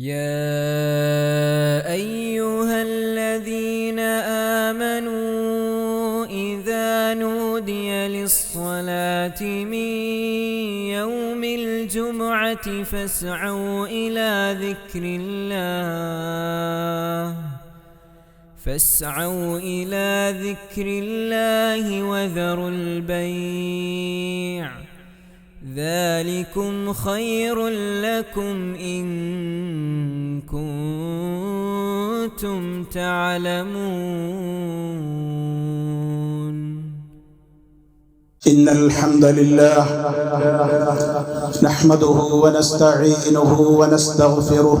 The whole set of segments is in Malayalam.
يا ايها الذين امنوا اذا نودي للصلاه من يوم الجمعه فاسعوا إلى ذكر الله فاسعوا إلى ذكر الله وذروا البيع ذلكم خير لكم إن كنتم تعلمون. إن الحمد لله نحمده ونستعينه ونستغفره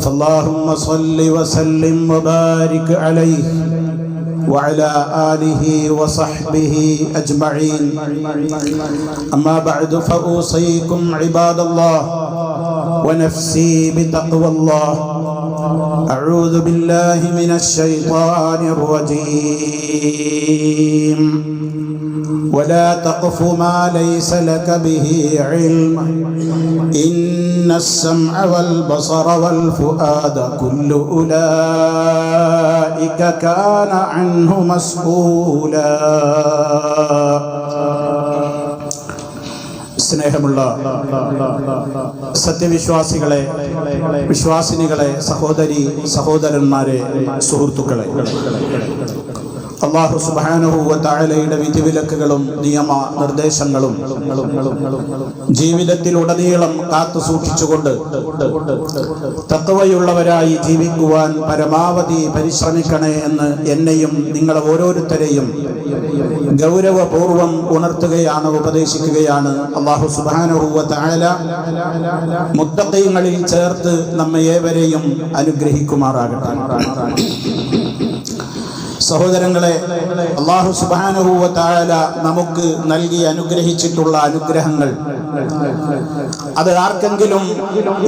فاللهم صل وسلم وبارك عليه وعلى آله وصحبه أجمعين. أما بعد فأوصيكم عباد الله ونفسي بتقوى الله. أعوذ بالله من الشيطان الرجيم. ولا تقف ما ليس لك به علم. إن السمع والبصر والفؤاد كل أولئك كان عنه مسؤولا സ്നേഹമുള്ള സത്യവിശ്വാസികളെ വിശ്വാസിനികളെ സഹോദരി സഹോദരന്മാരെ സുഹൃത്തുക്കളെ അള്ളാഹു സുബാനുഹൂവത്താഴലയുടെ വിധിവിലക്കുകളും നിയമ നിർദ്ദേശങ്ങളും ജീവിതത്തിലുടനീളം കാത്തു സൂക്ഷിച്ചുകൊണ്ട് തത്വയുള്ളവരായി ജീവിക്കുവാൻ പരമാവധി പരിശ്രമിക്കണേ എന്ന് എന്നെയും നിങ്ങളെ ഓരോരുത്തരെയും ഗൗരവപൂർവം ഉണർത്തുകയാണ് ഉപദേശിക്കുകയാണ്. അള്ളാഹു സുബാനുഹൂവത്താഴല മുത്തക്കയങ്ങളിൽ ചേർത്ത് നമ്മ ഏവരെയും അനുഗ്രഹിക്കുമാറാകട്ടെ. സഹോദരങ്ങളെ അള്ളാഹു സുബാനുഭൂവ താഴല നമുക്ക് നൽകി അനുഗ്രഹിച്ചിട്ടുള്ള അനുഗ്രഹങ്ങൾ. അത് ആർക്കെങ്കിലും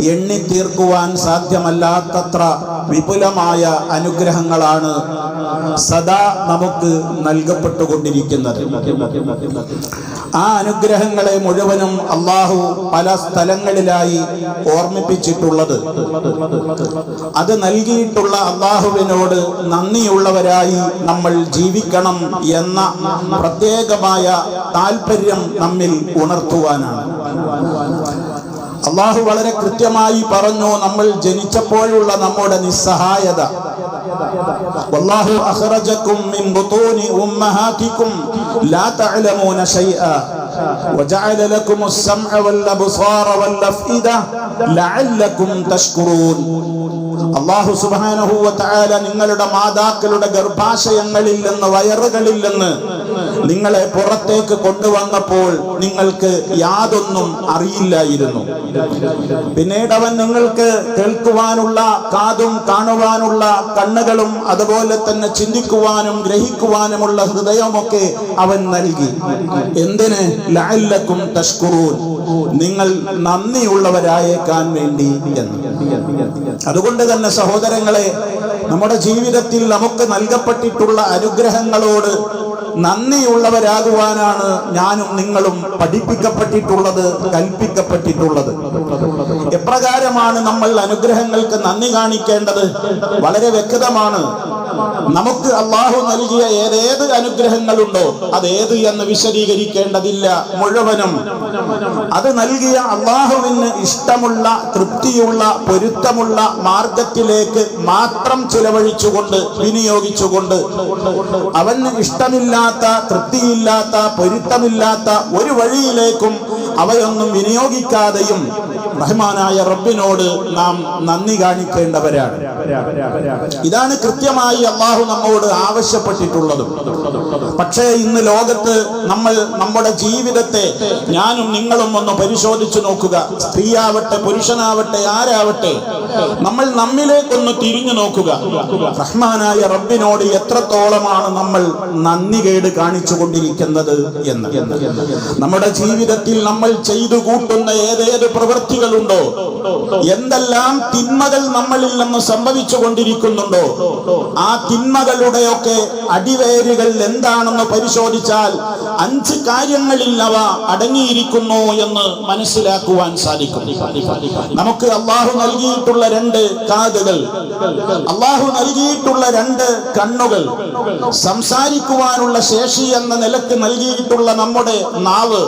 എണ്ണി തീർക്കുവാൻ സാധ്യമല്ലാത്തത്ര വിപുലമായ അനുഗ്രഹങ്ങളാണ് സദാ നമുക്ക് നൽകപ്പെട്ടുകൊണ്ടിരിക്കുന്നത്. ആ അനുഗ്രഹങ്ങളെ മുഴുവനും അള്ളാഹു പല സ്ഥലങ്ങളിലായി ഓർമ്മിപ്പിച്ചിട്ടുള്ളത്. അത് നൽകിയിട്ടുള്ള അള്ളാഹുവിനോട് നന്ദിയുള്ളവരായി നമ്മൾ ജീവിക്കണം എന്ന പ്രത്യേകമായ താല്പര്യം നമ്മിൽ ഉണർത്തുവാനാണ്. അള്ളാഹു വളരെ കൃത്യമായി പറഞ്ഞു നമ്മൾ ജനിച്ചപ്പോഴുള്ള നമ്മുടെ നിസ്സഹായത والله أخرجكم من بطون أمهاتكم لا تعلمون شيئا وجعل لكم السمع والأبصار والأفئدة لعلكم تشكرون അള്ളാഹു സുബാനഹുവ തായാല നിങ്ങളുടെ മാതാക്കളുടെ ഗർഭാശയങ്ങളിൽ നിന്ന് വയറുകളിൽ നിന്ന് നിങ്ങളെ പുറത്തേക്ക് കൊണ്ടുവന്നപ്പോൾ നിങ്ങൾക്ക് യാതൊന്നും അറിയില്ലായിരുന്നു പിന്നീട് അവൻ നിങ്ങൾക്ക് കേൾക്കുവാനുള്ള കാതും കാണുവാനുള്ള കണ്ണുകളും അതുപോലെ തന്നെ ചിന്തിക്കുവാനും ഗ്രഹിക്കുവാനുമുള്ള ഹൃദയമൊക്കെ അവൻ നൽകി എന്തിന് ലഅല്ലക്കും തഷ്കുറൂൻ. നിങ്ങൾ നന്ദിയുള്ളവരായേക്കാൻ വേണ്ടി എന്ന്. അതുകൊണ്ട് തന്നെ സഹോദരങ്ങളെ നമ്മുടെ ജീവിതത്തിൽ നമുക്ക് നൽകപ്പെട്ടിട്ടുള്ള അനുഗ്രഹങ്ങളോട് നന്ദിയുള്ളവരാകുവാനാണ് ഞാനും നിങ്ങളും പഠിപ്പിക്കപ്പെട്ടിട്ടുള്ളത് കൽപ്പിക്കപ്പെട്ടിട്ടുള്ളത്. എപ്രകാരമാണ് നമ്മൾ അനുഗ്രഹങ്ങൾക്ക് നന്ദി കാണിക്കേണ്ടത്? വളരെ വ്യക്തമാണ്. നമുക്ക് അള്ളാഹു നൽകിയ ഏതേത് അനുഗ്രഹങ്ങളുണ്ടോ അതേത് എന്ന് വിശദീകരിക്കേണ്ടതില്ല. മുഴുവനും. അത് നൽകിയ അള്ളാഹുവിന് ഇഷ്ടമുള്ള തൃപ്തിയുള്ള പൊരുത്തമുള്ള മാർഗത്തിലേക്ക് മാത്രം ചിലവഴിച്ചുകൊണ്ട് വിനിയോഗിച്ചുകൊണ്ട് അവന് ഇഷ്ടമില്ലാത്ത തൃപ്തിയില്ലാത്ത പൊരുത്തമില്ലാത്ത ഒരു വഴിയിലേക്കും അവയൊന്നും വിനിയോഗിക്കാതെയും റഹ്മാനായ റബ്ബിനോട് നാം നന്ദി കാണിക്കേണ്ടവരാണ്. ഇതാണ് കൃത്യമായി അള്ളാഹു നമ്മോട് ആവശ്യപ്പെട്ടിട്ടുള്ളതും. പക്ഷേ ഇന്ന് ലോകത്ത് നമ്മൾ നമ്മുടെ ജീവിതത്തെ ഞാനും നിങ്ങളും ഒന്ന് പരിശോധിച്ചു നോക്കുക. സ്ത്രീയാവട്ടെ പുരുഷനാവട്ടെ ആരാവട്ടെ നമ്മൾ നമ്മിലേക്കൊന്ന് തിരിഞ്ഞു നോക്കുക. റഹ്മാനായ റബ്ബിനോട് എത്രത്തോളമാണ് നമ്മൾ നന്ദി കേട് കാണിച്ചു കൊണ്ടിരിക്കുന്നത് എന്ന്. നമ്മുടെ ജീവിതത്തിൽ നമ്മൾ ചെയ്തു കൂട്ടുന്ന ഏതേത് പ്രവൃത്തികളുണ്ടോ എന്തെല്ലാം തിന്മകൾ നമ്മളിൽ നിന്ന് സംഭവിച്ചു കൊണ്ടിരിക്കുന്നുണ്ടോ? ആ തിന്മകളുടെയൊക്കെ അടിവേരുകൾ എന്താണെന്ന് പരിശോധിച്ചാൽ അഞ്ച് കാര്യങ്ങളിൽ അവ അടങ്ങിയിരിക്കുന്നു എന്ന് മനസ്സിലാക്കുവാൻ സാധിക്കും. നമുക്ക് അള്ളാഹു നൽകിയിട്ടുള്ള രണ്ട് കാതുകൾ അള്ളാഹു നൽകിയിട്ടുള്ള രണ്ട് കണ്ണുകൾ സംസാരിക്കുവാനുള്ള ശേഷി എന്ന നിലയ്ക്ക് നൽകിയിട്ടുള്ള നമ്മുടെ നാവ്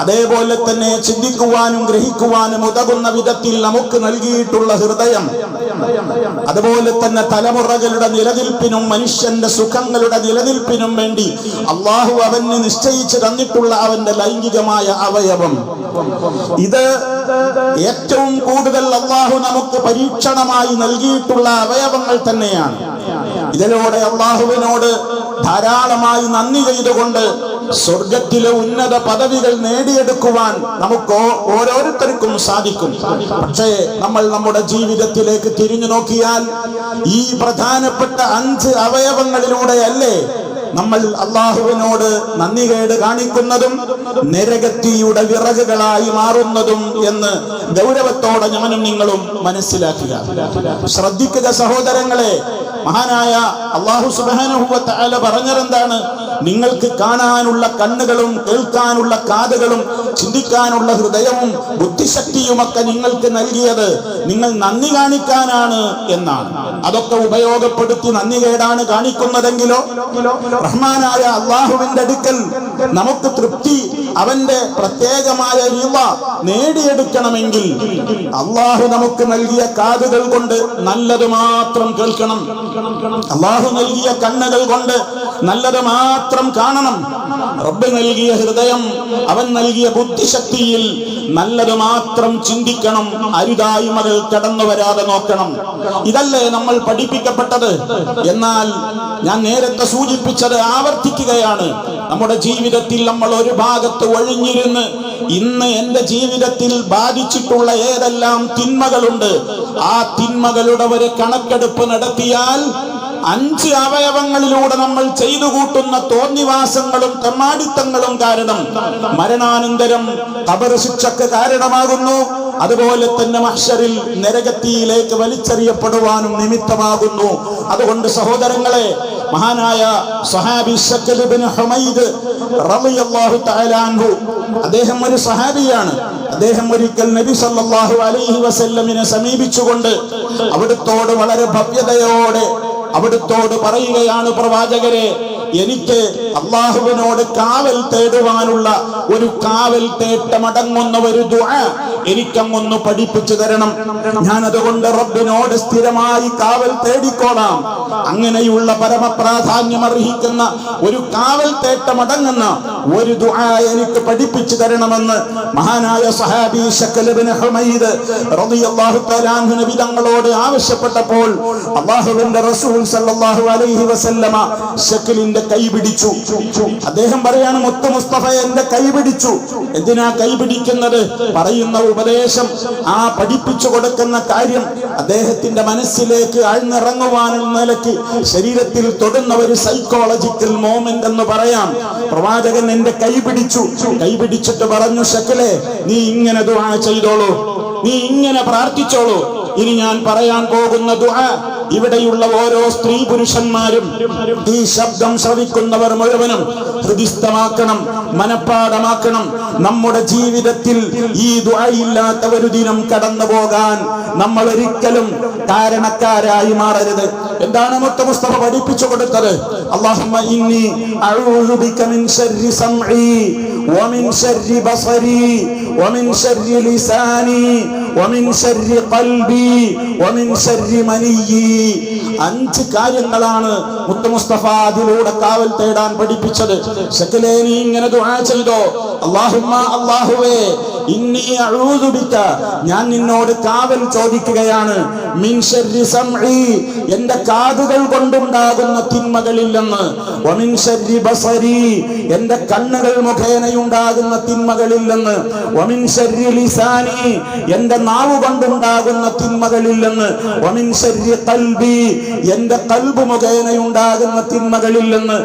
അതേപോലെ തന്നെ ചിന്തിക്കുവാനും ഗ്രഹിക്കുവാനും ഉതകുന്ന വിധത്തിൽ നമുക്ക് നൽകിയിട്ടുള്ള ഹൃദയം. അതുപോലെ തന്നെ തലമുറകളുടെ നിലനിൽപ്പിനും മനുഷ്യന്റെ സുഖങ്ങളുടെ നിലനിൽപ്പിനും വേണ്ടി അള്ളാഹു അവന് നിശ്ചയിച്ചു തന്നിട്ടുള്ള അവന്റെ ലൈംഗികമായ അവയവം. ഇത് ഏറ്റവും കൂടുതൽ അള്ളാഹു നമുക്ക് പരീക്ഷണമായി നൽകിയിട്ടുള്ള അവയവങ്ങൾ തന്നെയാണ്. ഇതിലൂടെ അള്ളാഹുവിനോട് ധാരാളമായി നന്ദി ചെയ്തുകൊണ്ട് സ്വർഗത്തിലെ ഉന്നത പദവികൾ നേടിയെടുക്കുവാൻ നമുക്ക് ഓരോരുത്തർക്കും സാധിക്കും. പക്ഷേ നമ്മൾ നമ്മുടെ ജീവിതത്തിലേക്ക് തിരിഞ്ഞു നോക്കിയാൽ ഈ പ്രധാനപ്പെട്ട അഞ്ച് അവയവങ്ങളിലൂടെയല്ലേ നമ്മൾ അള്ളാഹുവിനോട് നന്ദികേട് കാണിക്കുന്നതും നരകത്തിയുടെ വിറകുകളായി മാറുന്നതും എന്ന് ഗൗരവത്തോടെ ഞാനും നിങ്ങളും മനസ്സിലാക്കുക. ശ്രദ്ധിക്കുക സഹോദരങ്ങളെ മഹാനായ അള്ളാഹു സുബാനുഭവത്താല പറഞ്ഞതെന്താണ്? നിങ്ങൾക്ക് കാണാനുള്ള കണ്ണുകളും കേൾക്കാനുള്ള കാതുകളും ചിന്തിക്കാനുള്ള ഹൃദയവും ബുദ്ധിശക്തിയുമൊക്കെ നിങ്ങൾക്ക് നൽകിയത് നിങ്ങൾ നന്ദി കാണിക്കാനാണ് എന്നാണ്. അതൊക്കെ ഉപയോഗപ്പെടുത്തി നന്ദി കേടാണ് കാണിക്കുന്നതെങ്കിലോ? റഹ്മാനായ അള്ളാഹുവിന്റെ അടുക്കൽ നമുക്ക് തൃപ്തി അവന്റെ പ്രത്യേകമായ രൂപ നേടിയെടുക്കണമെങ്കിൽ അള്ളാഹു നമുക്ക് നൽകിയ കാതുകൾ കൊണ്ട് നല്ലത് മാത്രം കേൾക്കണം. അള്ളാഹു നൽകിയ കണ്ണുകൾ കൊണ്ട് നല്ലത് മാത്രം കാണണം. റബ്ബ് നൽകിയ ഹൃദയം അവൻ നൽകിയ ബുദ്ധിശക്തിയിൽ നല്ലത് മാത്രം ചിന്തിക്കണം. അരുതായ്മകൾ കടന്നു വരാതെ നോക്കണം. ഇതല്ലേ നമ്മൾ പഠിപ്പിക്കപ്പെട്ടത്? എന്നാൽ ഞാൻ നേരത്തെ സൂചിപ്പിച്ചത് ആവർത്തിക്കുകയാണ്. നമ്മുടെ ജീവിതത്തിൽ നമ്മൾ ഒരു ഭാഗത്ത് ഒഴിഞ്ഞിരുന്ന് ഇന്ന് എന്റെ ജീവിതത്തിൽ ബാധിച്ചിട്ടുള്ള ഏതെല്ലാം തിന്മകളുണ്ട്? ആ തിന്മകളുടെ ഒരു കണക്കെടുപ്പ് നടത്തിയാൽ അഞ്ച് അവയവങ്ങളിലൂടെ നമ്മൾ ചെയ്തു കൂട്ടുന്ന തോന്നിവാസങ്ങളും തെമ്മാടിത്തങ്ങളും കാരണം മരണാനന്തരം കബർ ശിക്ഷക്ക് കാരണമാകുന്നു. അതുപോലെ തന്നെ മഹ്ഷറിൽ നരകത്തിയിലേക്ക് വലിച്ചെറിയപ്പെടുവാനും നിമിത്തമാകുന്നു. അതുകൊണ്ട് സഹോദരങ്ങളെ മഹാനായ സഹാബി ഹുമൈദ് അദ്ദേഹം ഒരു സഹാബിയാണ് അദ്ദേഹം ഒരിക്കൽ നബി സല്ലാഹു അലൈഹി വസല്ലമിനെ സമീപിച്ചുകൊണ്ട് അവിടുത്തോട് വളരെ ഭവ്യതയോടെ അവിടുത്തോട് പറയുകയാണ് പ്രവാചകരെ എനിക്ക് അള്ളാഹുവിനോട് കാവൽ തേടുവാനുള്ള ഒരു കാവൽ തേട്ടമടങ്ങുന്ന ഒരു ദുആ എനിക്കങ്ങൊന്ന് പഠിപ്പിച്ചു തരണം. ഞാൻ അതുകൊണ്ട് റബ്ബിനോട് സ്ഥിരമായി കാവൽ തേടിക്കോളാം. അങ്ങനെയുള്ള പരമപ്രാധാന്യം അർഹിക്കുന്ന ഒരു കാവൽ തേട്ടമടങ്ങുന്ന ഒരു ദുആ എനിക്ക് പഠിപ്പിച്ചു തരണമെന്ന് മഹാനായ സഹാബി ഹുമൈദ് റളിയല്ലാഹു നബി തങ്ങളോട് ആവശ്യപ്പെട്ടപ്പോൾ അള്ളാഹുവിന്റെ റസൂൽ സല്ലല്ലാഹു അലൈഹി വസല്ലമ ശക്കലിന്റെ കൈ പിടിച്ചു. അദ്ദേഹം പറയാണ് മുത്ത മുസ്തഫ എന്റെ കൈ പിടിച്ചു. എന്തിനാ കൈ പിടിക്കുന്നത്? പറയുന്ന ഉപദേശം ആ പഠിപ്പിച്ചു കൊടുക്കുന്ന കാര്യം അദ്ദേഹത്തിന്റെ മനസ്സിലേക്ക് ആഴ്ന്നിറങ്ങുവാനുള്ള നിലയ്ക്ക് ശരീരത്തിൽ തൊടുന്ന ഒരു സൈക്കോളജിക്കൽ മോമെന്റ് എന്ന് പറയാം. പ്രവാചകൻ എന്റെ കൈ പിടിച്ചു. കൈ പിടിച്ചിട്ട് പറഞ്ഞു ശക്കലെ നീ ഇങ്ങനെ ദുആ ചെയ്തോളൂ. നീ ഇങ്ങനെ പ്രാർത്ഥിച്ചോളൂ. ഇനി ഞാൻ പറയാൻ പോകുന്ന ദുആ ഇവിടെയുള്ള ഓരോ സ്ത്രീ പുരുഷന്മാരും ഈ ശബ്ദം ശ്രവിക്കുന്നവർ മുഴുവനും ഹൃദിസ്ഥമാക്കണം മനഃപ്പാടമാക്കണം. നമ്മുടെ ജീവിതത്തിൽ ഈ ദുആയില്ലാത്ത ഒരു ദിനം കടന്നു പോകാൻ നമ്മൾ ഒരിക്കലും കാരണക്കാരായി മാറരുത്. എന്താണ് മുത്ത മുസ്തഫ പഠിപ്പിച്ചു കൊടുത്തത്? അല്ലാഹുമ്മ ഇന്നി അഊദു ബിക മിൻ ശർരി സംഈ വമിൻ ശർരി ബസരി വമിൻ ശർരി ലിസാനി വമിൻ ശർരി ഖൽബി വമിൻ ശർരി മനീയി അഞ്ച് കാര്യങ്ങളാണ് മുത്ത മുസ്തഫ അതിലൂടെ കാവൽ തേടാൻ പഠിപ്പിച്ചത്. ശക്കലേനി ഇങ്ങനെ ദുആ ചെയ്തോ? അല്ലാഹുമ്മ അല്ലാഹുവേ ഇന്നി അഊദു ബിക. ഞാൻ നിന്നോട് കാവൽ ചോദിക്കുകയാണ്. മിൻ ശർരി സംഇ എന്റെ കാതുകൾ കൊണ്ടുണ്ടാകുന്ന തിന്മകളിൽ നിന്ന് വമിൻ ശർരി ബസരി എന്റെ കണ്ണുകൾ മുഖേനയുണ്ടാകുന്ന തിന്മകളിൽ നിന്ന് വമിൻ ശർരി ലിസാനി എന്റെ നാവ് കൊണ്ടുണ്ടാകുന്ന ശർരി ഖൽബി എന്റെ കൽബ് മുഖേനയുണ്ടാകുന്ന തിന്മകളിൽ നിന്ന്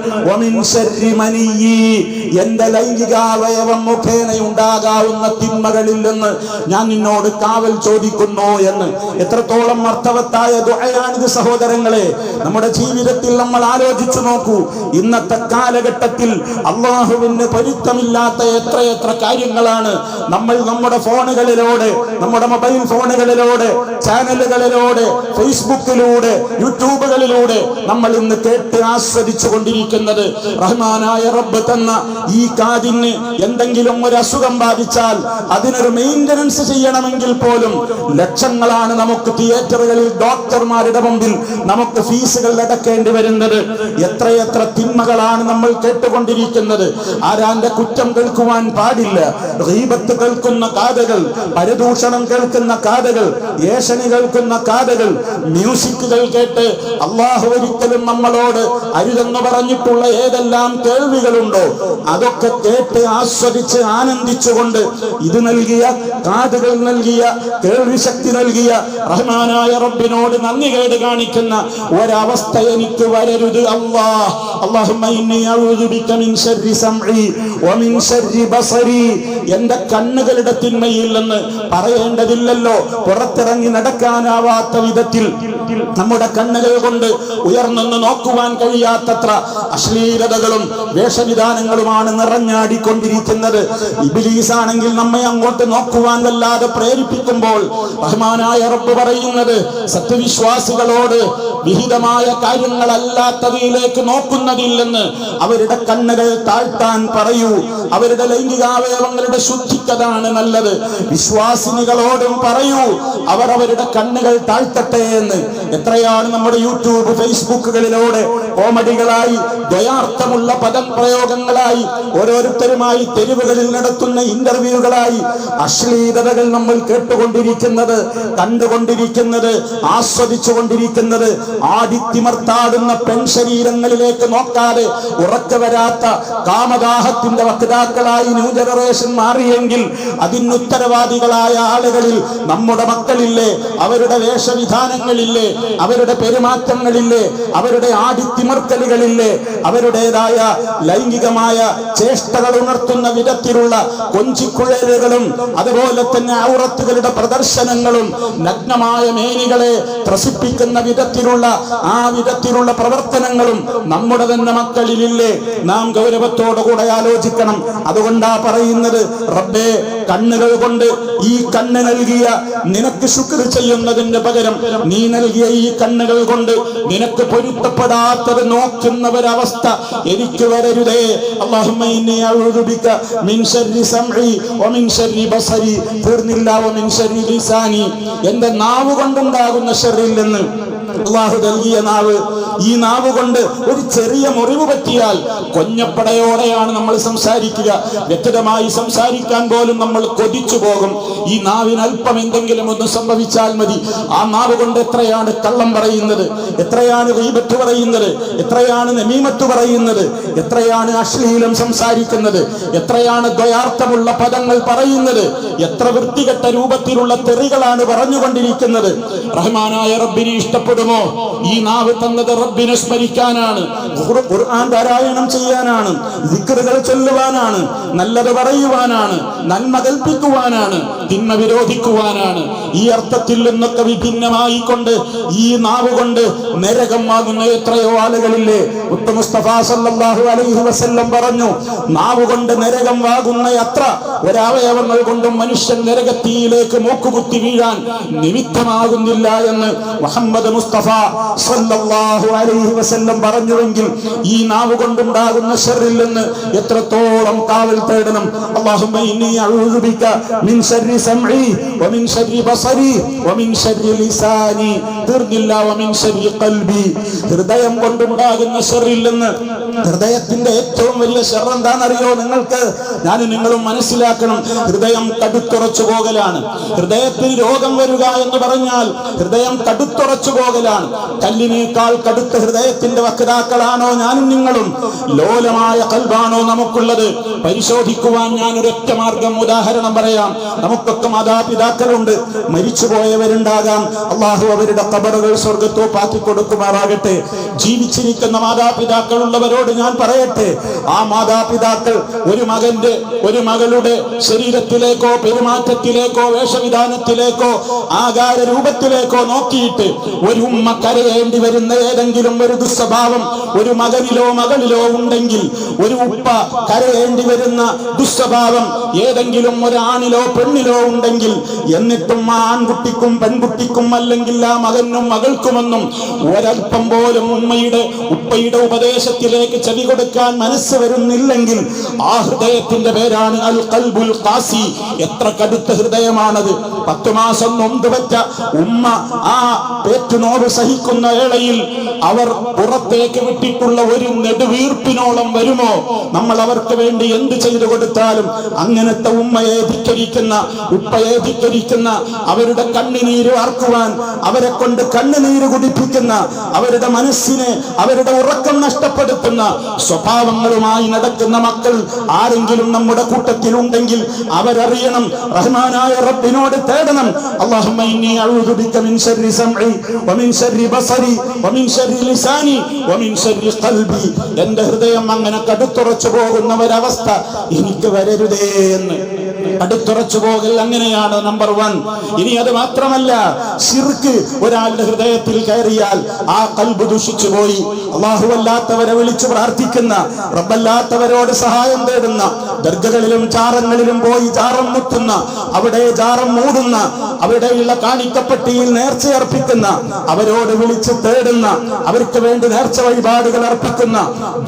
എന്റെ ലൈംഗികാവയവം മുഖേനയുണ്ടാകാവുന്ന തിന്മകളിൽ നിന്ന് ഞാൻ നിന്നോട് കാവൽ ചോദിക്കുന്നു എന്ന്. എത്രത്തോളം അർത്ഥവത്തായ ദുഃഖയാണിത് സഹോദരങ്ങളെ നമ്മുടെ ജീവിതത്തിൽ നമ്മൾ ആലോചിച്ചു നോക്കൂ. ഇന്നത്തെ കാലഘട്ടത്തിൽ അള്ളാഹുവിന് പൊരുത്തമില്ലാത്ത എത്രയെത്ര കാര്യങ്ങളാണ്. നമ്മൾ നമ്മുടെ ഫോണുകളിലൂടെ നമ്മുടെ മൊബൈൽ ഫോണുകളിലൂടെ ചാനലുകളിലൂടെ ഫേസ്ബുക്കിലൂടെ യൂട്യൂബുകളിലൂടെ നമ്മൾ ഇന്ന് കേട്ട് ആസ്വദിച്ചു കൊണ്ടിരിക്കുന്നത് റഹ്മാനായ റബ്ബ് തന്ന ഈ കാതിന് എന്തെങ്കിലും ഒരു അസുഖം ബാധിച്ചാൽ അതിനൊരു മെയിന്റനൻസ് ചെയ്യണമെങ്കിൽ പോലും ലക്ഷങ്ങളാണ് നമുക്ക് തിയേറ്ററുകളിൽ ഡോക്ടർമാരുടെ മുമ്പിൽ നമുക്ക് ഫീസുകൾ അടക്കേണ്ടി വരുന്നത്. എത്രയെത്ര തിന്മകളാണ് നമ്മൾ കേട്ടുകൊണ്ടിരിക്കുന്നത്. ആരാന്റെ കുറ്റം കേൾക്കുവാൻ പാടില്ല. ഗീബത്ത് കേൾക്കുന്ന കാതകൾ പരദൂഷണം കേൾക്കുന്ന കേൾക്കുന്ന കാതകൾ ഏഷണി കേൾക്കുന്ന കാതകൾ മ്യൂസിക്കുകൾ കേട്ട് അള്ളാഹു ഒരിക്കലും നമ്മളോട് അരുതെന്ന് പറഞ്ഞിട്ടുള്ള ഏതെല്ലാം കേൾവികളുണ്ടോ അതൊക്കെ കേട്ട് ആസ്വദിച്ച് ആനന്ദിച്ചുകൊണ്ട് ഇത് നൽകിയ കാതുകൾ നൽകിയ കേൾവി ശക്തി നൽകിയ റഹ്മാനായ റബ്ബിനോട് നന്ദി കേട് കാണിക്കുന്ന ഒരവസ്ഥ എനിക്ക് വരരുത് അള്ളാ. എന്റെ കണ്ണുകളുടെ തിന്മയിൽ നിന്ന് പറയേണ്ടത് പറയേണ്ടതില്ലല്ലോ പുറത്തിറങ്ങി നടക്കാനാവാത്ത വിധത്തിൽ നമ്മുടെ കണ്ണുകൾ കൊണ്ട് ഉയർന്നൊന്ന് നോക്കുവാൻ കഴിയാത്തത്ര അശ്ലീലതകളും വേഷവിധാനങ്ങളുമാണ് നിറഞ്ഞാടിക്കൊണ്ടിരിക്കുന്നത്. ഇബിലീസ് ആണെങ്കിൽ നമ്മെ അങ്ങോട്ട് നോക്കുവാൻ വല്ലാതെ പ്രേരിപ്പിക്കുമ്പോൾ ബഹുമാനായ റബ്ബ് പറയുന്നത് സത്യവിശ്വാസികളോട് വിഹിതമായ കാര്യങ്ങളല്ലാത്തതിലേക്ക് നോക്കുന്നതില്ലെന്ന് അവരുടെ കണ്ണുകൾ താഴ്ത്താൻ പറയൂ. അവരുടെ ലൈംഗികാവയവങ്ങളുടെ ശുദ്ധിക്കതാണ് നല്ലത്. വിശ്വാസിനികളോടും പറയൂ. അവർ അവരുടെ കണ്ണുകൾ താഴ്ത്തട്ടെ എന്ന്. എത്രയാണ് നമ്മുടെ യൂട്യൂബ് ഫേസ്ബുക്കുകളിലൂടെ കോമഡികളായി ദ്വയാർത്ഥമുള്ള പദപ്രയോഗങ്ങളായി ഓരോരുത്തരുമായി തെരുവുകളിൽ നടത്തുന്ന ഇന്റർവ്യൂകളായി അശ്ലീലതകൾ നമ്മൾ കേട്ടുകൊണ്ടിരിക്കുന്നത് കണ്ടുകൊണ്ടിരിക്കുന്നത് ആസ്വദിച്ചു കൊണ്ടിരിക്കുന്നത് ആടിത്തിമർത്താടുന്ന പെൺശരീരങ്ങളിലേക്ക് നോക്കാതെ ഉറക്കു വരാത്ത കാമദാഹത്തിന്റെ വക്താക്കളായി ന്യൂ ജനറേഷൻ മാറിയെങ്കിൽ അതിന് ഉത്തരവാദികളായ ആളുകളിൽ നമ്മുടെ മക്കളില്ലേ അവരുടെ വേഷവിധാനങ്ങളില്ലേ അവരുടെ പെരുമാറ്റങ്ങളില്ലേ അവരുടെ ആടിത്തിമർത്തലുകളില്ലേ അവരുടേതായ ലൈംഗികമായ ചേഷ്ടകൾ ഉണർത്തുന്ന വിധത്തിലുള്ള കൊഞ്ചിക്കുഴലുകളും അതുപോലെ തന്നെ ഔറത്തുകളുടെ പ്രദർശനങ്ങളും നഗ്നമായ മേനികളെ ത്രസിപ്പിക്കുന്ന വിധത്തിലുള്ള ആ വിധത്തിലുള്ള പ്രവർത്തനങ്ങളും നമ്മുടെ തന്നെ മക്കളിലില്ലേ. നാം ഗൗരവത്തോടു കൂടെ ആലോചിക്കണം. അതുകൊണ്ടാ പറയുന്നത് റബ്ബേ കണ്ണുകൾ കൊണ്ട് ഈ കണ്ണ് നൽകിയ നിനക്ക് ശുക്ർ ചെയ്യുന്നതിന് പകരം നീ നൽകിയ ഈ കണ്ണുകൾ കൊണ്ട് നിനക്ക് പൊരുത്തപ്പെടാത്തത് നോക്കുന്നവരവസ്ഥ എനിക്ക് വരരുതേ. തീർന്നില്ല എന്റെ നാവ് കൊണ്ടുണ്ടാകുന്ന ഷെറിൽ നിന്ന് അള്ളാഹു നൽകിയ നാവ്. ഈ നാവ് കൊണ്ട് ഒരു ചെറിയ മുറിവ് പറ്റിയാൽ കൊഞ്ഞപ്പടയോടെയാണ് നമ്മൾ സംസാരിക്കുക. വ്യക്തമായി സംസാരിക്കാൻ പോലും നമ്മൾ കൊതിച്ചു പോകും. ഈ നാവിന് അല്പം എന്തെങ്കിലും ഒന്ന് സംഭവിച്ചാൽ മതി. ആ നാവ് കൊണ്ട് എത്രയാണ് കള്ളം പറയുന്നത്? എത്രയാണ് റീബത്ത് പറയുന്നത്? എത്രയാണ് നമീമത്ത് പറയുന്നത്? എത്രയാണ് അശ്ലീലം സംസാരിക്കുന്നത്? എത്രയാണ് ദ്വയാർത്ഥമുള്ള പദങ്ങൾ പറയുന്നത്? എത്ര വൃത്തികെട്ട രൂപത്തിലുള്ള തെറികളാണ് പറഞ്ഞുകൊണ്ടിരിക്കുന്നത്? റഹ്മാനായ റബ്ബിനെ ഇഷ്ടപ്പെടുമോ ഈ നാവ് തന്നത് റബ്ബിനെ സ്മരിക്കാനാണ്. ഖുർആൻ പാരായണം ചെയ്യാനാണ്. വിക്രുകൾ ചൊല്ലുവാനാണ്. നല്ലത് പറയുവാനാണ്. നന്മ കൽപ്പിക്കുവാനാണ്. തിന്മ വിരോധിക്കുവാനാണ്. ഈ അർത്ഥത്തിൽ നിന്നൊക്കെ വിഭിന്നമായിക്കൊണ്ട് ഈ നാവ് കൊണ്ട് നരകം വാങ്ങുന്ന എത്രയോ ആളുകളില്ലേ? മുസ്തഫ സല്ലല്ലാഹു അലൈഹി വസല്ലം പറഞ്ഞു നാവ് കൊണ്ട് നരകം വാകുന്ന അത്ര ഒരവയവങ്ങൾ കൊണ്ടും മനുഷ്യൻ നരകത്തിയിലേക്ക് മൂക്കുകുത്തി വീഴാൻ നിമിത്തമാകുന്നില്ല എന്ന് മുഹമ്മദ് സല്ലല്ലാഹു അലൈഹി വസല്ലം പറഞ്ഞുവെങ്കിൽ ഈ നാവ് കൊണ്ടുണ്ടാകുന്ന ഷെറിൽ നിന്ന് എത്രത്തോളം കാവൽ തേടണം. അല്ലാഹുമ്മ ഇന്നി അഊദു ബിക മിൻ ശർരി സംഇ വമിൻ ശർരി ബസരി വമിൻ ശർരി ലിസാനി. തീർന്നില്ല വമിൻ ശർരി ഖൽബി. ഹൃദയം കൊണ്ടുണ്ടാകുന്ന ഷെറിൽ നിന്ന് ഹൃദയത്തിന്റെ ഏറ്റവും വലിയ ഷെർ എന്താണെന്നറിയോ നിങ്ങൾക്ക്? ഞാൻ നിങ്ങളും മനസ്സിലാക്കണം. ഹൃദയം കടുത്തുറച്ചു പോകലാണ്. ഹൃദയത്തിൽ രോഗം വരിക എന്ന് പറഞ്ഞാൽ ഹൃദയം കടുത്തുറച്ചു പോകലാണ് കല്ലിനേക്കാൾ കടുത്ത ഹൃദയത്തിന്റെ വക്താക്കളാണോ ഞാനും നിങ്ങളും? ലോലമായ കൽബാണോ നമുക്കുള്ളത്? പരിശോധിക്കുവാൻ ഞാൻ ഒരൊറ്റ മാർഗം ഉദാഹരണം പറയാം. നമുക്കൊക്കെ മാതാപിതാക്കളുണ്ട്. മരിച്ചുപോയവരുണ്ടാകാം. അള്ളാഹു അവരുടെ കബറുകൾ സ്വർഗത്തോ പാത്തി കൊടുക്കുമാറാകട്ടെ. ജീവിച്ചിരിക്കുന്ന മാതാപിതാക്കളുള്ളവരോട് ഞാൻ പറയട്ടെ ആ മാതാപിതാക്കൾ ഒരു മകന്റെ ഒരു മകളുടെ ശരീരത്തിലേക്കോ പെരുമാറ്റത്തിലേക്കോ വേഷവിധാനത്തിലേക്കോ ആകാര രൂപത്തിലേക്കോ നോക്കിയിട്ട് ഒരു ഉമ്മ കരയേണ്ടി വരുന്ന ഏതെങ്കിലും ഒരു ദുസ്വഭാവം ഒരു മകനിലോ മകളിലോ ഉണ്ടെങ്കിൽ ഒരു ഉപ്പ കരയേണ്ടി വരുന്ന ദുസ്വഭാവം ഏതെങ്കിലും ഒരാണിലോ പെണ്ണിലോ ഉണ്ടെങ്കിൽ എന്നിട്ടും ആ ആൺകുട്ടിക്കും പെൺകുട്ടിക്കും അല്ലെങ്കിൽ ആ മകനും മകൾക്കുമെന്നും ഒരൽപ്പം പോലും ഉമ്മയുടെ ഉപ്പയുടെ ഉപദേശത്തിലേക്ക് ചെവി കൊടുക്കാൻ മനസ്സ് വരുന്നില്ലെങ്കിൽ ആ ഹൃദയത്തിന്റെ പേരാണ് അൽ കൽബുൽ കാസി എത്ര കടുത്ത ഹൃദയമാണത്. പത്തു മാസം നൊന്ത് പറ്റ ഉമ്മ ആ പേറ്റുനോവ് സഹിക്കുന്ന വേളയിൽ അവർ പുറത്തേക്ക് വിട്ടിട്ടുള്ള ഒരു നെടുവീർപ്പിനോളം വരുമോ? നമ്മൾ അവർക്ക് വേണ്ടി എന്ത് ചെയ്തു കൊടുത്താലും അങ്ങനത്തെ ഉമ്മയെ ധിക്കരിക്കുന്ന ഉപ്പയെ ധിക്കരിക്കുന്ന അവരുടെ കണ്ണിനീര് വാർക്കുവാൻ അവരെ കൊണ്ട് കണ്ണുനീര് കുടിപ്പിക്കുന്ന അവരുടെ മനസ്സിനെ അവരുടെ ഉറക്കം നഷ്ടപ്പെടുത്തുന്ന സ്വഭാവങ്ങളുമായി നടക്കുന്ന മക്കൾ ആരെങ്കിലും നമ്മുടെ കൂട്ടത്തിൽ ഉണ്ടെങ്കിൽ അവരറിയണം റഹ്മാനായ റബ്ബിനോട് തേടണം. അല്ലാഹുമ്മ ഇന്നി അഊദു ബിക മിൻ ശർരി എന്റെ ഹൃദയം അങ്ങനെ കടുത്തുറച്ചു പോകുന്ന ഒരവസ്ഥ എനിക്ക് വരരുതേ എന്ന്. അടുത്തുറച്ചു പോകൽ അങ്ങനെയാണ് നമ്പർ വൺ. ഇനി അത് മാത്രമല്ല ശിർക്ക് ഒരാളുടെ ഹൃദയത്തിൽ കയറിയാൽ ആ കൽബ് ദുഷിച്ചു പോയി. അള്ളാഹുവല്ലാത്തവരെ വിളിച്ചു പ്രാർത്ഥിക്കുന്ന റബ്ബല്ലാത്തവരോട് സഹായം തേടുന്ന ദർഗകളിലും ചാറങ്ങളിലും പോയി ചാറം മുത്തുന്ന അവിടെ ചാറം മൂടുന്ന അവിടെയുള്ള കാണിക്കപ്പെട്ടിയിൽ നേർച്ച അർപ്പിക്കുന്ന അവരോട് വിളിച്ച് തേടുന്ന അവർക്ക് വേണ്ടി നേർച്ച വഴിപാടുകൾ അർപ്പിക്കുന്ന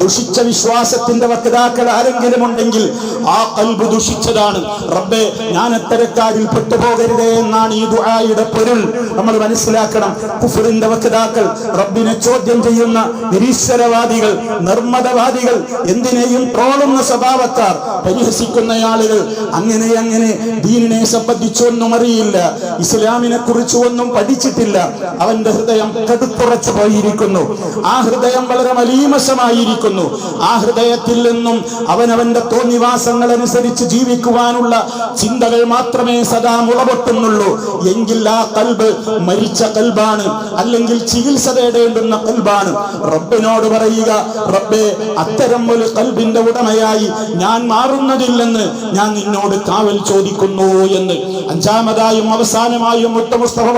ദുഷിച്ച വിശ്വാസത്തിന്റെ വക്താക്കൾ ആരെങ്കിലും ഉണ്ടെങ്കിൽ ആ കൽബ് ദുഷിച്ചതാണ്. റബ്ബേ ഞാൻ അത്തരക്കാരിൽ പെട്ടുപോകരുതേ എന്നാണ് ഈ ദുആയുടെ പൊരുൾ. നമ്മൾ മനസ്സിലാക്കണം കുഫറിന്റെ വക്താക്കൾ റബ്ബിനെ ചോദ്യം ചെയ്യുന്ന നിരീശ്വരവാദികൾ നിർമ്മതവാദികൾ എന്തിനേയും ട്രോളുന്ന സ്വഭാവക്കാർ പരിഹസിക്കുന്ന ആളുകൾ. അങ്ങനെ അങ്ങനെ ദീനിനെ സംബന്ധിച്ചൊന്നും അറിയില്ല. ഇസ്ലാമിനെ കുറിച്ച് ഒന്നും പഠിച്ചിട്ടില്ല. അവന്റെ ഹൃദയം കടുത്തുറച്ചു പോയിരിക്കുന്നു. ആ ഹൃദയം വളരെ മലീമസമായിരിക്കുന്നു. ആ ഹൃദയത്തിൽ നിന്നും അവനവന്റെ തോന്നിവാസങ്ങൾ അനുസരിച്ച് ജീവിക്കുവാനുള്ള ചിന്തകൾ മാത്രമേ സദാ മുളപൊട്ടുന്നുള്ളൂ. എങ്കിൽ ആ കൽബ് മരിച്ച കൽബാണ്. അല്ലെങ്കിൽ ചികിത്സ തേടേണ്ടുന്ന കൽബാണ്. റബ്ബിനോട് പറയുക റബ്ബേ അത്തരം ഒരു കൽബിന്റെ ഉടമയായി ഞാൻ മാറുന്നതില്ലെന്ന് ഞാൻ നിന്നോട് കാവൽ ചോദിക്കുന്നു എന്ന്. അഞ്ചാമതായും അവസാനമായും മുത്ത മുസ്തഫ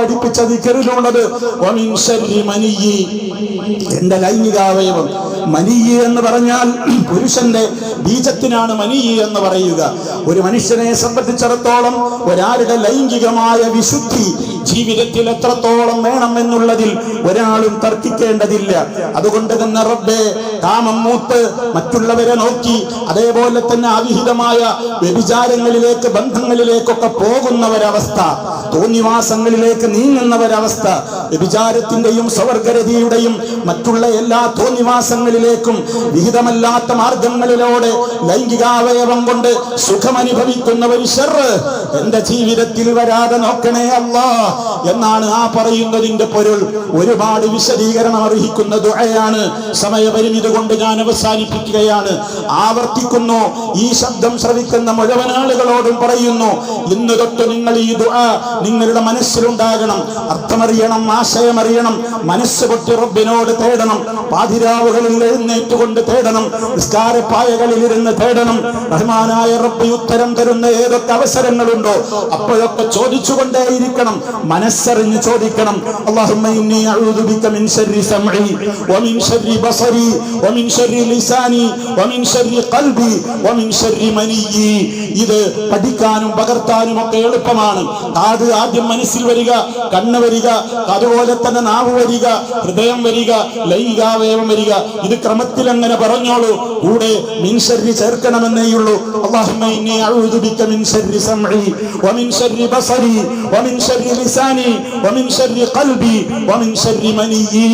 മനിയ്യി. എന്റെ ലൈംഗികാവയവം മനിയി എന്ന് പറഞ്ഞാൽ പുരുഷന്റെ ബീജത്തിനാണ് മനിയി എന്ന് പറയുക. ഒരു മനുഷ്യനെ സംബന്ധിച്ചിടത്തോളം ഒരാളുടെ ലൈംഗികമായ വിശുദ്ധി ജീവിതത്തിൽ എത്രത്തോളം വേണം എന്നുള്ളതിൽ ഒരാളും തർക്കിക്കേണ്ടതില്ല. അതുകൊണ്ട് തന്നെ റബ്ബേ കാമം മൂത്ത് മറ്റുള്ളവരെ നോക്കി അതേപോലെ തന്നെ അവിഹിതമായ വ്യഭിചാരങ്ങളിലേക്ക് ബന്ധങ്ങളിലേക്കൊക്കെ പോകുന്ന ഒരവസ്ഥ തോന്നിവാസങ്ങളിലേക്ക് നീങ്ങുന്ന ഒരവസ്ഥ വ്യഭിചാരത്തിന്റെയും സ്വവർഗരതിയുടെയും മറ്റുള്ള എല്ലാ തോന്നിവാസങ്ങളിലേക്കും വിഹിതമല്ലാത്ത മാർഗങ്ങളിലൂടെ ലൈംഗികാവയവം കൊണ്ട് സുഖമനുഭവിക്കുന്ന ഒരു ഷെറ് എന്റെ ജീവിതത്തിൽ വരാതെ നോക്കണേ അല്ല എന്നാണ് ആ പറയുന്നതിന്റെ പൊരുൾ. ഒരുപാട് വിശദീകരണം അർഹിക്കുന്ന ദുആയാണ് സമയപരിമിതി കൊണ്ട് ഞാൻ അവസാനിപ്പിക്കുകയാണ് ആവർത്തിക്കുന്നു. ഈ ശബ്ദം ശ്രവിക്കുന്ന മുഴുവൻ ആളുകളോടും പറയുന്നു ഇന്ന് തൊട്ട് നിങ്ങൾ ഈ ദുആ നിങ്ങളുടെ മനസ്സിലുണ്ടാകണം. അർത്ഥമറിയണം ആശയമറിയണം. മനസ്സ് പൊട്ടി റബ്ബിനോട് തേടണം. പാതിരാവുകളിൽ എഴുന്നേറ്റുകൊണ്ട് തേടണം. നിസ്കാരപ്പായകളിൽ ഇരുന്ന് തേടണം. റഹ്മാനായ റബ്ബി ഉത്തരം തരുന്ന ഏതൊക്കെ അവസരങ്ങളുണ്ടോ അപ്പോഴൊക്കെ ചോദിച്ചുകൊണ്ടേയിരിക്കണം. മനസ്സറിഞ്ഞ് ചോദിക്കണം. ഇന്നി അഊദു ബിക മിൻ ശർരി ശർരി ബസരി വമിൻ ശർരി ലിസാനി വമിൻ ശർരി ഖൽബി വമിൻ ശർരി مني. ഇത് പഠിക്കാനും പകർത്താനും ഒക്കെ എളുപ്പമാണ്. കാത് ആദ്യം മനസ്സിൽ വരിക കണ്ണ് വരിക അതുപോലെ തന്നെ നാവ് വരിക ഹൃദയം വരിക ലൈംഗികാവയവം വരിക. ഇത് ക്രമത്തിൽ അങ്ങനെ പറഞ്ഞോളൂ. കൂടെ മിൻഷരി ചേർക്കണമെന്നേയുള്ളൂ അല്ലാഹുമ്മ ഇന്നി അഊദു ബിക മിൻ ശർരി സംഇ വമിൻ ശർരി ബസരി വമിൻ ശർരി ലിസാനി വമിൻ ശർരി ഖൽബി വമിൻ ശർരി മനിയി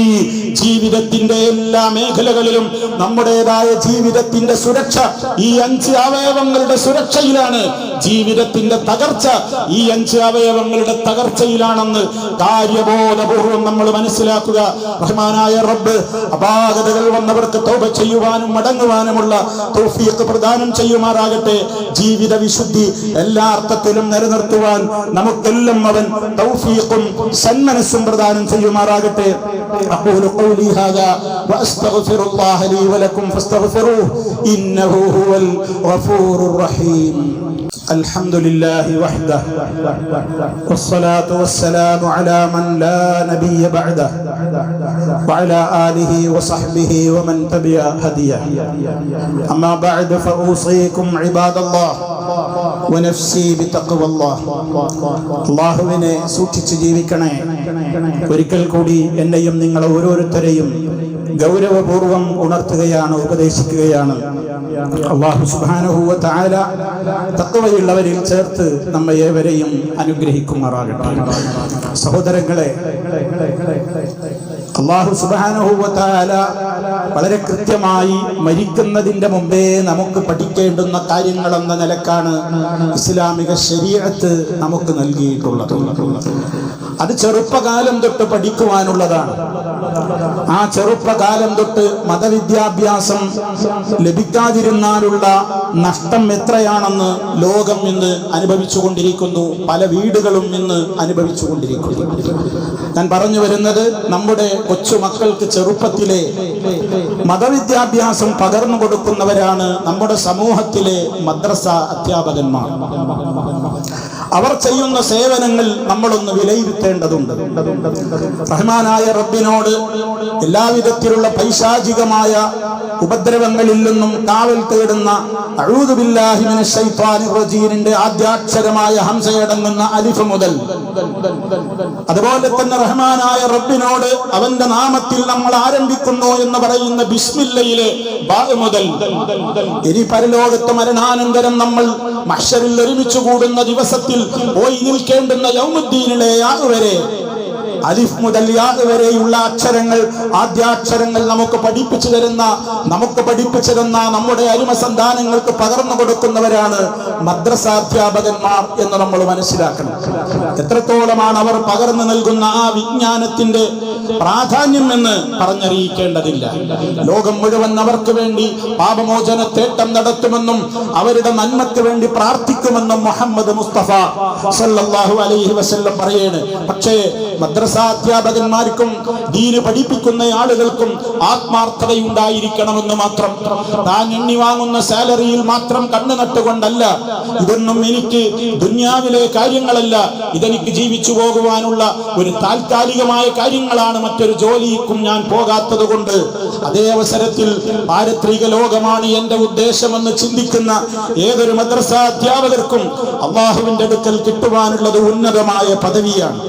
ജീവിതത്തിന്റെ എല്ലാ മേഖലകളിലും നമ്മുടേതായ ജീവിതത്തിന്റെ സുരക്ഷ ഈ അഞ്ച് അവയവങ്ങളുടെ സുരക്ഷയിലാണ് ജീവിതത്തിന്റെ തകർച്ച ഈ അഞ്ച് അവയവങ്ങളുടെ തകർച്ചയിലാണെന്ന് കാര്യബോധപൂർവം നമ്മൾ മനസ്സിലാക്കുക. റഹ്മാനായ റബ്ബ് അപാകതകൾ വന്നവർക്ക് തൗബ ചെയ്യുവാനും മടങ്ങുവാനുമുള്ള തൗഫീഖ് പ്രദാനം ചെയ്യുമാറാകട്ടെ. ജീവിത വിശുദ്ധി എല്ലാ അർത്ഥത്തിലും നിലനിർത്തുവാൻ നമുക്കെല്ലാം അവൻ തൗഫീഖും സന്മനസ്സും പ്രദാനം ചെയ്യുമാറാകട്ടെ. أقول قولي هذا وأستغفر الله لي വലക്കും فاستغفروه ഇന്നഹു ഹുവൽ الغفور റഹീം. الحمد لله وحده والصلاة والسلام على من لا نبي بعده وعلى آله وصحبه ومن تبع هديه أما بعد فأوصيكم عباد الله ونفسي بتقوى الله അള്ളാഹുവിനെ സൂക്ഷിച്ച് ജീവിക്കണേ ഒരിക്കൽ കൂടി എന്നെയും നിങ്ങൾ ഓരോരുത്തരെയും ഗൗരവപൂർവം ഉണർത്തുകയാണ് ഉപദേശിക്കുകയാണ് അള്ളാഹു സുബാനഹുവ താല തക്കവയുള്ളവരിൽ ചേർത്ത് നമ്മെ ഏവരെയും അനുഗ്രഹിക്കുമാറാകട്ടെ. സഹോദരങ്ങളെ അള്ളാഹു സുബാനഹുവ വളരെ കൃത്യമായി മരിക്കുന്നതിന്റെ മുമ്പേ നമുക്ക് പഠിക്കേണ്ടുന്ന കാര്യങ്ങൾ എന്ന നിലക്കാണ് ഇസ്ലാമിക ശരീരത്ത് നമുക്ക് നൽകിയിട്ടുള്ളത്. അത് ചെറുപ്പകാലം തൊട്ട് പഠിക്കുവാനുള്ളതാണ്. ആ ചെറുപ്പകാലം തൊട്ട് മതവിദ്യാഭ്യാസം ലഭിക്കാതിരുന്നാലുള്ള നഷ്ടം എത്രയാണെന്ന് ലോകം ഇന്ന് അനുഭവിച്ചുകൊണ്ടിരിക്കുന്നു. പല വീടുകളും ഇന്ന് അനുഭവിച്ചുകൊണ്ടിരിക്കുന്നു. ഞാൻ പറഞ്ഞു വരുന്നത് നമ്മുടെ കൊച്ചുമക്കൾക്ക് ചെറുപ്പത്തിലെ മതവിദ്യാഭ്യാസം പകർന്നു കൊടുക്കുന്നവരാണ് നമ്മുടെ സമൂഹത്തിലെ മദ്രസ അധ്യാപകന്മാർ. അവർ ചെയ്യുന്ന സേവനങ്ങൾ നമ്മളൊന്ന് വിലയിരുത്തേണ്ടതുണ്ട്. റഹ്മാനായ റബ്ബിനോട് എല്ലാവിധത്തിലുള്ള പൈശാചികമായ ഉപദ്രവങ്ങളിൽ നിന്നും കാവൽ തേടുന്ന അഴൂദുബില്ലാഹിമിന് റജീനിന്റെ ആദ്യാക്ഷരമായ ഹംസയടങ്ങുന്ന അലിഫ് മുതൽ. അതുപോലെ തന്നെ റഹ്മാനായ റബ്ബിനോട് അവന്റെ നാമത്തിൽ നമ്മൾ ആരംഭിക്കുന്നു എന്ന് പറയുന്ന ബിസ്മില്ലയിലെ മുതൽ. ഇനി പരലോകത്ത് മരണാനന്തരം നമ്മൾ മഷറിൽ ഒരുമിച്ച് കൂടുന്ന ദിവസത്തിൽ പോയി നിൽക്കേണ്ടുന്ന യൗമുദ്ദീനിലെ വരെ അലിഫ് മുതൽ യാ വരെയുള്ള അക്ഷരങ്ങൾ ആദ്യാക്ഷരങ്ങൾ നമുക്ക് പഠിപ്പിച്ചു തരുന്ന നമുക്ക് പഠിപ്പിച്ചു തന്ന നമ്മുടെ അരുമ സന്താനങ്ങൾക്ക് പകർന്നു കൊടുക്കുന്നവരാണ് മദ്രസാധ്യാപകന്മാർ എന്ന് നമ്മൾ മനസ്സിലാക്കണം. എത്രത്തോളമാണ് അവർ പകർന്നു നൽകുന്ന ആ വിജ്ഞാനത്തിന്റെ പ്രാധാന്യം എന്ന് പറഞ്ഞറിയിക്കേണ്ടതില്ല. ലോകം മുഴുവൻ അവർക്ക് വേണ്ടി പാപമോചന തേട്ടം നടത്തുമെന്നും അവരുടെ നന്മയ്ക്ക് വേണ്ടി പ്രാർത്ഥിക്കുമെന്നും മുഹമ്മദ് മുസ്തഫ സല്ലല്ലാഹു അലൈഹി വസല്ലം പറയാണ്. പക്ഷേ മദ്രസാധ്യാപകന്മാർക്കും ദീന് പഠിപ്പിക്കുന്ന ആളുകൾക്കും ആത്മാർത്ഥതയുണ്ടായിരിക്കണമെന്ന് മാത്രം താൻ എണ്ണി വാങ്ങുന്ന സാലറിയിൽ മാത്രം കണ്ണു നട്ടുകൊണ്ടല്ല ഇതൊന്നും എനിക്ക് ദുന്യാവിലെ കാര്യങ്ങളല്ല. ഇതെനിക്ക് ജീവിച്ചു പോകുവാനുള്ള ഒരു താൽക്കാലികമായ കാര്യങ്ങളാണ് മറ്റൊരു ജോലിക്കും ഞാൻ പോകാത്തത് കൊണ്ട്. അതേ അവസരത്തിൽ പാരത്രിക ലോകമാണ് എന്റെ ഉദ്ദേശമെന്ന് ചിന്തിക്കുന്ന ഏതൊരു മദ്രസ അധ്യാപകർക്കും അള്ളാഹുവിന്റെ അടുക്കൽ കിട്ടുവാനുള്ളത് ഉന്നതമായ പദവിയാണ്.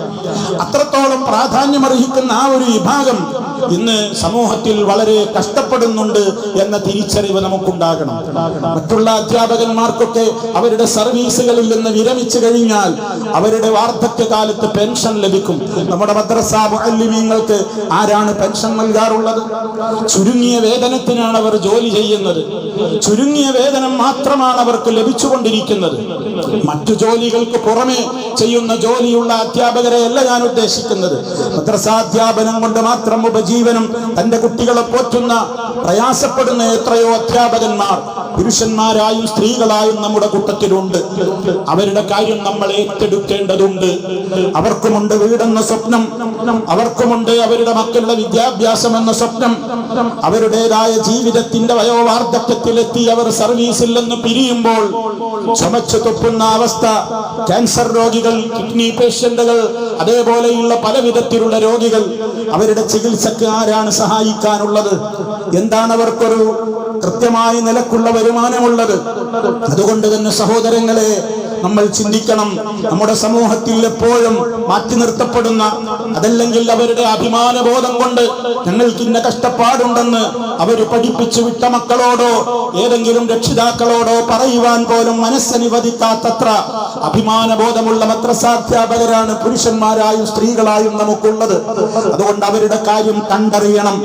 അത്രത്തോളം പ്രാധാന്യമർഹിക്കുന്ന ആ ഒരു വിഭാഗം ഇന്ന് സമൂഹത്തിൽ വളരെ കഷ്ടപ്പെടുന്നുണ്ട് എന്ന തിരിച്ചറിവ് നമുക്കുണ്ടാകണം. മറ്റുള്ള അധ്യാപകന്മാർക്കൊക്കെ അവരുടെ സർവീസുകളിൽ നിന്ന് വിരമിച്ചു കഴിഞ്ഞാൽ അവരുടെ വാർദ്ധക്യകാലത്ത് പെൻഷൻ ലഭിക്കും. നമ്മുടെ മദ്രസ ആരാണ് പെൻഷൻ നൽകാറുള്ളത്? ചുരുങ്ങിയ വേതനത്തിനാണ് അവർ ജോലി ചെയ്യുന്നത്. ചുരുങ്ങിയ വേതനം മാത്രമാണ് അവർക്ക് ലഭിച്ചുകൊണ്ടിരിക്കുന്നത്. മറ്റു ജോലികൾക്ക് പുറമെ ചെയ്യുന്ന ജോലിയുള്ള അധ്യാപകരെ അല്ല ഞാൻ ഉദ്ദേശിക്കുന്നത്. മദ്രസാധ്യാപനം കൊണ്ട് മാത്രം തന്റെ കുട്ടികളെ പോറ്റുന്ന പ്രയാസപ്പെടുന്ന എത്രയോ അധ്യാപകന്മാർ പുരുഷന്മാരായും സ്ത്രീകളായും നമ്മുടെ കൂട്ടത്തിലുണ്ട്. അവരുടെ കാര്യം നമ്മൾ ഏറ്റെടുക്കേണ്ടതുണ്ട്. അവർക്കുമുണ്ട് വീടെന്ന സ്വപ്നം. അവർക്കുമുണ്ട് അവരുടെ മക്കളുടെ വിദ്യാഭ്യാസം എന്ന സ്വപ്നം. അവരുടേതായ ജീവിതത്തിന്റെ വയോവാർദ്ധക്യത്തിലെത്തി അവർ സർവീസിൽ നിന്ന് പിരിയുമ്പോൾ ചുമച്ചു തൊപ്പുന്ന അവസ്ഥ ക്യാൻസർ രോഗികൾ കിഡ്നി പേഷ്യന്റുകൾ അതേപോലെയുള്ള പല വിധത്തിലുള്ള രോഗികൾ അവരുടെ ചികിത്സക്ക് ആരാണ് സഹായിക്കാനുള്ളത്? എന്താണ് അവർക്കൊരു കൃത്യമായ നിലക്കുള്ള വരുമാനമുള്ളത്. അതുകൊണ്ട് തന്നെ സഹോദരങ്ങളെ നമ്മൾ ചിന്തിക്കണം. നമ്മുടെ സമൂഹത്തിൽ എപ്പോഴും മാറ്റി നിർത്തപ്പെടുന്ന അതല്ലെങ്കിൽ അവരുടെ അഭിമാനബോധം കൊണ്ട് ഞങ്ങൾക്ക് ഇന്ന കഷ്ടപ്പാടുണ്ടെന്ന് അവർ പഠിപ്പിച്ചു വിട്ട മക്കളോടോ ഏതെങ്കിലും രക്ഷിതാക്കളോടോ പറയുവാൻ പോലും മനസ്സനുവദിക്കാത്തത്ര അഭിമാനബോധമുള്ള മദ്രസാധ്യാപകരാണ് പുരുഷന്മാരായും സ്ത്രീകളായും നമുക്കുള്ളത്. അതുകൊണ്ട് അവരുടെ കാര്യം കണ്ടറിയണം.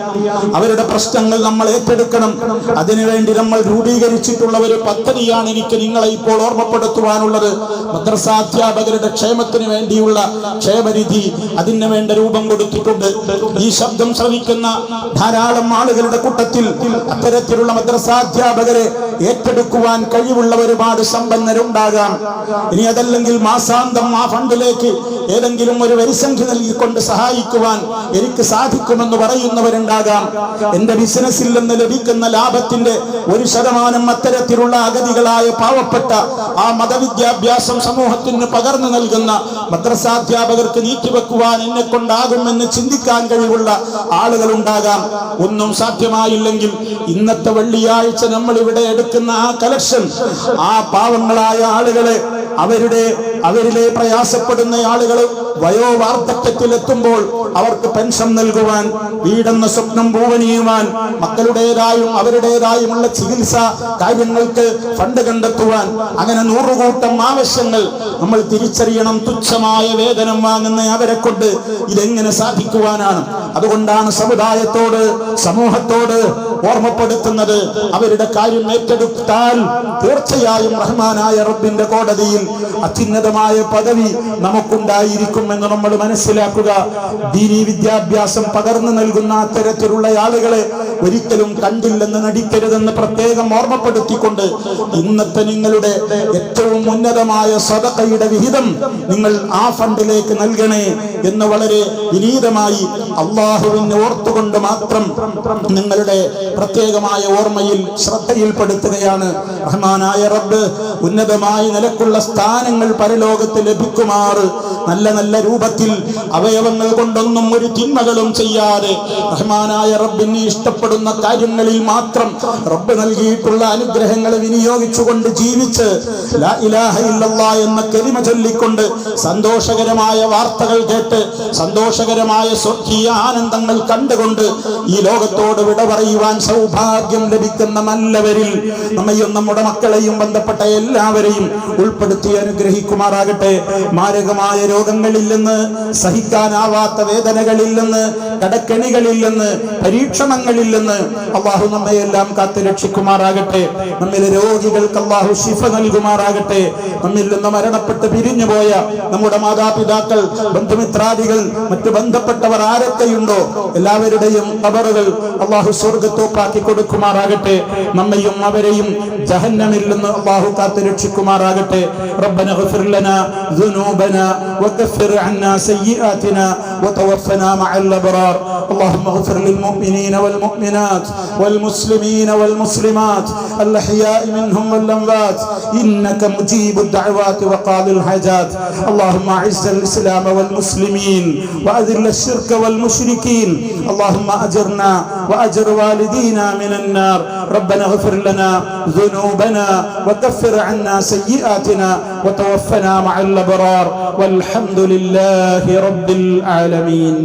അവരുടെ പ്രശ്നങ്ങൾ നമ്മൾ ഏറ്റെടുക്കണം. അതിനുവേണ്ടി നമ്മൾ രൂപീകരിച്ചിട്ടുള്ള ഒരു പദ്ധതിയാണ് എനിക്ക് നിങ്ങളെ ഇപ്പോൾ ഓർമ്മപ്പെടുത്തുവാനുള്ളത്. മദ്രസാധ്യാപകരുടെ ക്ഷേമത്തിന് വേണ്ടിയുള്ള ക്ഷേമനിധി അതിന് വേണ്ട രൂപം കൊടുത്തിട്ടുണ്ട്. ഈ ശബ്ദം ശ്രവിക്കുന്ന ധാരാളം ആളുകളുടെ കൂട്ടത്തിൽ അത്തരത്തിലുള്ള മദ്രസാധ്യാപകരെ ഏറ്റെടുക്കുവാൻ കഴിവുള്ള ഒരുപാട് സമ്പന്നരുണ്ടാകാം. ഇനി അതല്ലെങ്കിൽ മാസാന്തം ആ ഫണ്ടിലേക്ക് ഏതെങ്കിലും ഒരു വരിസംഖ്യ നൽകിക്കൊണ്ട് സഹായിക്കുവാൻ എനിക്ക് സാധിക്കുമെന്ന് പറയുന്നവരുണ്ടാകാം. എന്റെ ബിസിനസ്സിൽ നിന്ന് ലഭിക്കുന്ന ലാഭത്തിന്റെ ഒരു ശതമാനം അത്തരത്തിലുള്ള അഗതികളായ പാവപ്പെട്ട ആ മതവിദ്യാഭ്യാസം സമൂഹത്തിന് പകർന്നു നൽകുന്ന മദ്രസാധ്യാപകർക്ക് നീക്കിവെക്കുവാൻ എന്നെ കൊണ്ടാകുമെന്ന് ചിന്തിക്കാൻ കഴിവുള്ള ആളുകൾ ഉണ്ടാകാം ഒന്നും സാധ്യമായില്ലെങ്കിൽ ഇന്നത്തെ വെള്ളിയാഴ്ച നമ്മൾ ഇവിടെ എടുക്കുന്ന ആ കലക്ഷൻ ആ പാവങ്ങളായ ആളുകളെ അവരുടെ അവരിലെ പ്രയാസപ്പെടുന്ന ആളുകൾ വയോവാർദ്ധക്യത്തിൽ എത്തുമ്പോൾ അവർക്ക് പെൻഷൻ നൽകുവാൻ വീടെന്ന സ്വപ്നം പൂവനിയുവാൻ മക്കളുടേതായും അവരുടേതായുമുള്ള ചികിത്സ കാര്യങ്ങൾക്ക് ഫണ്ട് കണ്ടെത്തുവാൻ അങ്ങനെ നൂറുകൂട്ടം ആവശ്യങ്ങൾ നമ്മൾ തിരിച്ചറിയണം. തുച്ഛമായ വേതനം വാങ്ങുന്ന അവരെ കൊണ്ട് ഇതെങ്ങനെ സാധിക്കുവാനാണ്? അതുകൊണ്ടാണ് സമുദായത്തോട് സമൂഹത്തോട് ഓർമ്മപ്പെടുത്തുന്നത്. അവരുടെ കാര്യം ഏറ്റെടുത്താൽ തീർച്ചയായും റഹ്മാനായ റബ്ബിന്റെ കോടതിയിൽ അത്യുന്നതമായ പദവി നമുക്കുണ്ടായിരിക്കും. എന്ന് നമ്മൾ മനസ്സിലാക്കുക. ദീനി വിദ്യാഭ്യാസം പകർന്നു നൽകുന്ന അത്തരത്തിലുള്ള ആളുകളെ ഒരിക്കലും കണ്ടില്ലെന്ന് നടിക്കരുതെന്ന് പ്രത്യേകം ഓർമ്മപ്പെടുത്തിക്കൊണ്ട് ഇന്നത്തെ നിങ്ങളുടെ ഏറ്റവും ഉന്നതമായ സ്വതയുടെ വിഹിതം നിങ്ങൾ ആ ഫണ്ടിലേക്ക് നൽകണേ എന്ന് വളരെ വിനീതമായി അള്ളാഹുവിനെ ഓർത്തുകൊണ്ട് മാത്രം നിങ്ങളുടെ പ്രത്യേകമായ ഓർമ്മയിൽ ശ്രദ്ധയിൽപ്പെടുത്തുകയാണ്. റഹ്മാനായ റബ്ബ് ഉന്നതമായ നിലക്കുള്ള സ്ഥാനങ്ങൾ പരലോകത്ത് ലഭിക്കുമാറ്. നല്ല നല്ല രൂപത്തിൽ അവയവങ്ങൾ കൊണ്ടൊന്നും ഒരു തിന്മകളും ചെയ്യാതെ റഹ്മാനായ റബ്ബിന് ഇഷ്ടപ്പെടുന്ന കാര്യങ്ങളിൽ മാത്രം റബ്ബ് നൽകിയിട്ടുള്ള അനുഗ്രഹങ്ങളെ വിനിയോഗിച്ചുകൊണ്ട് ജീവിച്ച് എന്ന കരിമ ചൊല്ലിക്കൊണ്ട് സന്തോഷകരമായ വാർത്തകൾ കേട്ട് സന്തോഷകരമായ സ്വർഗീയ ആനന്ദങ്ങൾ കണ്ടുകൊണ്ട് ഈ ലോകത്തോട് വിട പറയുവാൻ സൗഭാഗ്യം ലഭിക്കുന്ന നല്ലവരിൽ നമ്മയും നമ്മുടെ മക്കളെയും ബന്ധപ്പെട്ട എല്ലാവരെയും ഉൾപ്പെടുത്തി അനുഗ്രഹിക്കുമാറാകട്ടെ. മാരകമായ രോഗങ്ങളിൽ നിന്ന് സഹിക്കാനാവാത്ത വേദനകളിൽ നിന്ന് കടക്കെണികളിൽ നിന്ന് പരീക്ഷണങ്ങളിൽ നിന്ന് അള്ളാഹു നമ്മയെല്ലാം കാത്തു രക്ഷിക്കുമാറാകട്ടെ നമ്മിലെ രോഗികൾക്ക് അള്ളാഹു ശിഫ നൽകുമാറാകട്ടെ നമ്മിൽ നിന്ന് മരണപ്പെട്ട് പിരിഞ്ഞുപോയ നമ്മുടെ മാതാപിതാക്കൾ ബന്ധുമിത്രാദികൾ മറ്റു ബന്ധപ്പെട്ടവർ ആരൊക്കെയുണ്ടോ എല്ലാവരുടെയും കബറുകൾ അള്ളാഹു സ്വർഗത്തോപ്പാക്കി കൊടുക്കുമാറാകട്ടെ നമ്മയും അവരെയും ജഹന്നമിൽ നിന്ന് അള്ളാഹു കാത്തു രക്ഷിക്കുമാറാകട്ടെ ربنا اغفر لنا ذنوبنا وكفر عنا سيئاتنا وتوفنا مع الأبرار. اللهم اغفر للمؤمنين والمؤمنات والمسلمين والمسلمات الأحياء منهم والأموات. إنك مجيب الدعوات وقاضي الحاجات. اللهم أعز الإسلام والمسلمين وأذل الشرك والمشركين. اللهم أجرنا وأجر والدينا من النار. ربنا اغفر لنا ذنوبنا وكفر عنا سيئاتنا وتوفنا مع الأبرار والحمد لله رب العالمين.